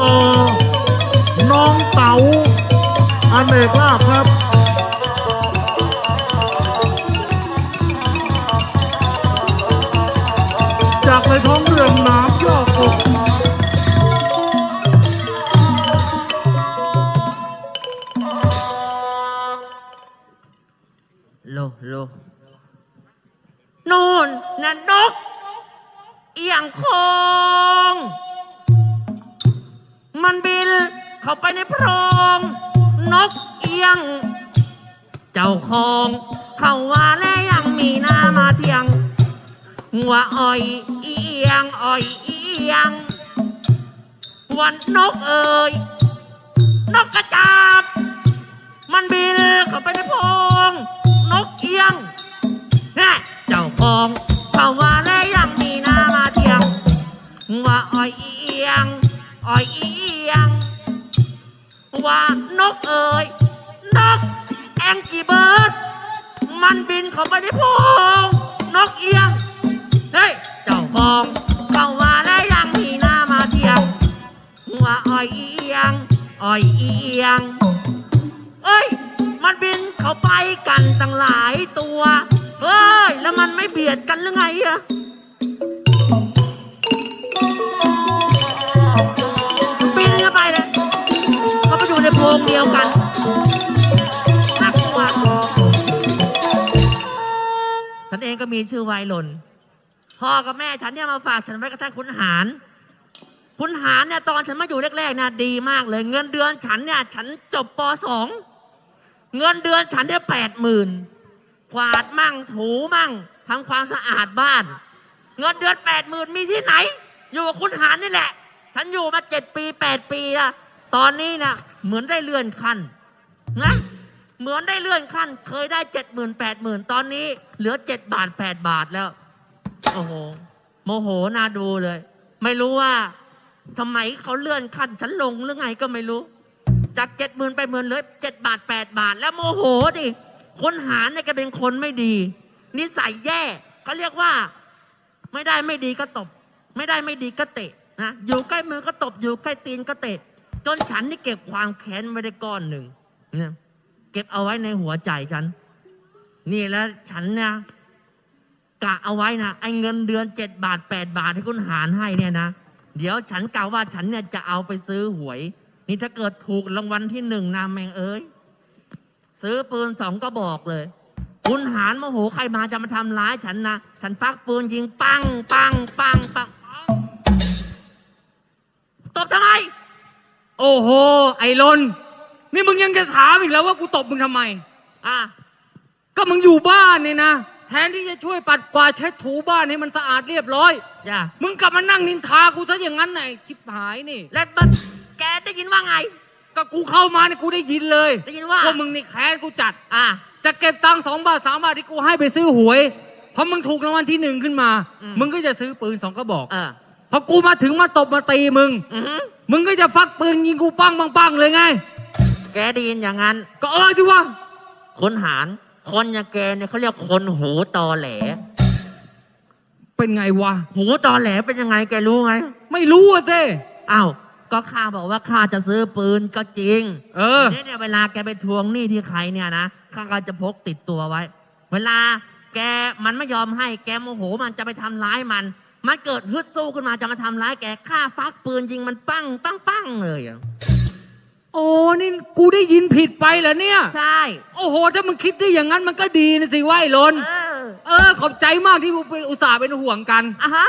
รอน้องเต๋าอเนกลาบครับ จากในท้องเรืองน้ำยอกอกโลโลนู่นน่ะนกเอียงคง มันบิน เข้าไปในโพรง นกเอียง เจ้าของเขาว่าแล้วยังมีหน้ามาเที่ยงว่าอ่อยเอียงอ่อยเอียง วันนกเอ่ยนกกระจาบ มันบินเข้าไปในโพรง นกเอียง นกเอ่ยนกแองกี้เบิร์ดมันบินเข้าไปในโพรงนกเอียงเฮ้ยเจ้าของเขาว่าแล้วยังมีหน้ามาเที่ยงว่าอ่อยเอียงอ่อยเอียงเอ้ย มันบินเข้าไปกันตั้งหลายตัวเฮ้ยแล้วมันไม่เบียดกันหรือไงอะ เขาไปอยู่ในโพรงเดียวกันน่ากลัวฉันเองก็มีชื่อไวหล่น พ่อกับแม่ฉันเนี่ยมาฝากฉันไว้กับท่านคุณหารคุณหารเนี่ยตอนฉันมาอยู่แรกๆเนี่ยดีมากเลย เงินเดือนฉันเนี่ย ฉันจบปสองเงินเดือนฉันได้แปดหมื่นกวาดมั่งถูมั่งทำความสะอาดบ้าน เงินเดือนแปดหมื่นมีที่ไหน อยู่กับคุณหารนี่แหละ ฉันอยู่มาเจ็ดปีแปดปีอะตอนนี้นะ เหมือนได้เลื่อนขั้นนะเหมือนได้เลื่อนขั้น เคยได้เจ็ดหมื่นแปดหมื่นตอนนี้ เหลือเจ็ดบาทแปดบาทแล้ว โอ้โห โมโหน่าดูเลย ไม่รู้ว่าทำไมเขาเลื่อนขั้นฉันลงหรือไงก็ไม่รู้ จากเจ็ดหมื่นไปหมื่นเหลือเจ็ดบาทแปดบาท แล้วโมโหดิคนหาเนี่ยแกเป็นคนไม่ดี นิสัยแย่เขาเรียกว่า ไม่ได้ไม่ดีก็ตบ ไม่ได้ไม่ดีก็เตะนะอยู่ใกล้มือก็ตบอยู่ใกล้ตีนก็เตะ จนฉันนี่เก็บความแค้นไว้ได้ก้อนหนึ่งเนี่ยเก็บเอาไว้ในหัวใจฉัน นี่แล้วฉันเนี่ยกะเอาไว้นะไอ้เงินเดือนเจ็ดบาทแปดบาทที่คุณหารให้เนี่ยนะเดี๋ยวฉันกะว่าฉันเนี่ยจะเอาไปซื้อหวย นี่ถ้าเกิดถูกรางวัลที่หนึ่งนะแมงเอ้ยซื้อปืนสองก็บอกเลย คุณหารโมโหใครมาจะมาทำร้ายฉันนะ ฉันฟักปืนยิงปังปังปังปัง อ้โห ไอ้ลนนี่มึงยังจะถามอีกแล้วว่ากูตบมึงทำไม อะ ก็มึงอยู่บ้านเนี่ยนะ แทนที่จะช่วยปัดกวาดเช็ดถูบ้านให้มันสะอาดเรียบร้อย จ้ะมึงกลับมานั่งนินทากูซะอย่างนั้นไหนชิบหายนี่ แล้วมันแกได้ยินว่าไง ก็กูเข้ามาเนี่ยกูได้ยินเลยได้ยินว่า ว่ามึงนี่แค้นกูจัด อะ จะเก็บตังค์สองบาทสามบาทที่กูให้ไปซื้อหวยพอมึงถูกรางวัลที่หนึ่งขึ้นมา อืม มึงก็จะซื้อปืนสองกระบอก เออพ อกูมาถึงมาตบมาตีมึง อือหือมึงก็จะฟักปืนยิงกูปังปังปังเลยไง แกได้ยินอย่างนั้น ก็เออที่ว่าคนหาร คนอย่างแกเนี่ยเขาเรียกคนหูตอแหล เป็นไงวะ หูตอแหลเป็นยังไงแกรู้ไหมไม่รู้อะเจ้อ้าวก็ข้าบอกว่าข้าจะซื้อปืนก็จริงเออเนี่ยเนี่ยเวลาแกไปทวงหนี้ที่ใครเนี่ยนะข้าก็จะพกติดตัวไว้ เวลาแกมันไม่ยอมให้ แกโมโหมันจะไปทำร้ายมัน มันเกิดฮึดสู้ขึ้นมาจะมาทำร้ายแกข้าฟักปืนยิงมันปั้งปั้งปั้งเลยอะโอ้นี่กูได้ยินผิดไปเหรอเนี่ย ใช่ โอ้โห ถ้ามึงคิดได้อย่างนั้นมันก็ดีนะสิว่าไอ้ลน เออเออ ขอบใจมากที่มึงเป็นอุตส่าห์เป็นห่วงกัน อะฮะ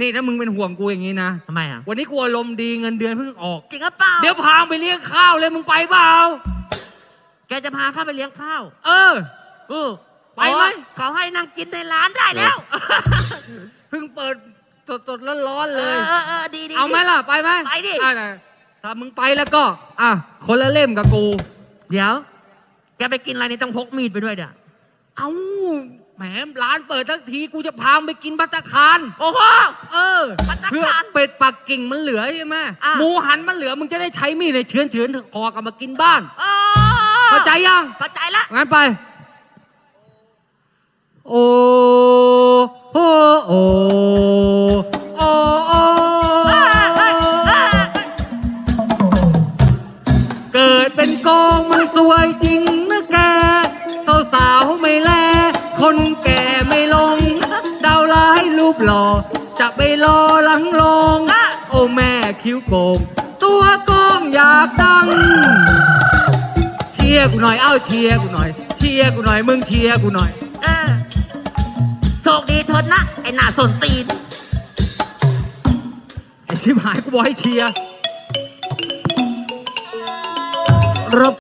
นี่ถ้ามึงเป็นห่วงกูอย่างนี้นะ ทำไมอะวันนี้กูอารมณ์ดีเงินเดือนเพิ่งออก จริงหรือเปล่าเดี๋ยวพาไปเลี้ยงข้าวเลยมึงไปเปล่า แกจะพาข้าไปเลี้ยงข้าว เออ เออ ไปไหมอ๋อเขาให้นั่งกินในร้านได้แล้วเพิ่งเปิดสดๆร้อนๆเลย เออเออดีดีเอาไหมล่ะ ไปไหมไปดิอะนะถ้ามึงไปแล้วก็ อะ คนละเล่มกับกู เดี๋ยว แกไปกินอะไรนี่ต้องพกมีดไปด้วยเดี๋ยวเอ้าแหมร้านเปิดทั้งทีกูจะพามึงไปกินบัตตาคาร โอ้โห เออภัตตาคารเพื่อเป็ดปักกิ่งมันเหลือใช่ไหมอะหมูหันมันเหลือมึงจะได้ใช้มีดในเฉือนเฉือนคอกลับมากินบ้านอ๋อเข้าใจยังเข้าใจละงั้นไป โอโอโเกิดเป็นกองมันสวยจริงนะแกสาวสาวไม่แล คนแก่ไม่ลง ดาวร้ายรูปหล่อ จะไปรอหลังลง โอ้แม่คิ้วโกง ตัวกองอยากดัง เชียร์กูหน่อย เอ้าเชียร์กูหน่อย เชียร์กูหน่อย มึงเชียร์กูหน่อยอ คดีเถิดนะ ไอ้หน้าสนตีน ไอ้ชิบหายกูบอกให้เชียร์รับ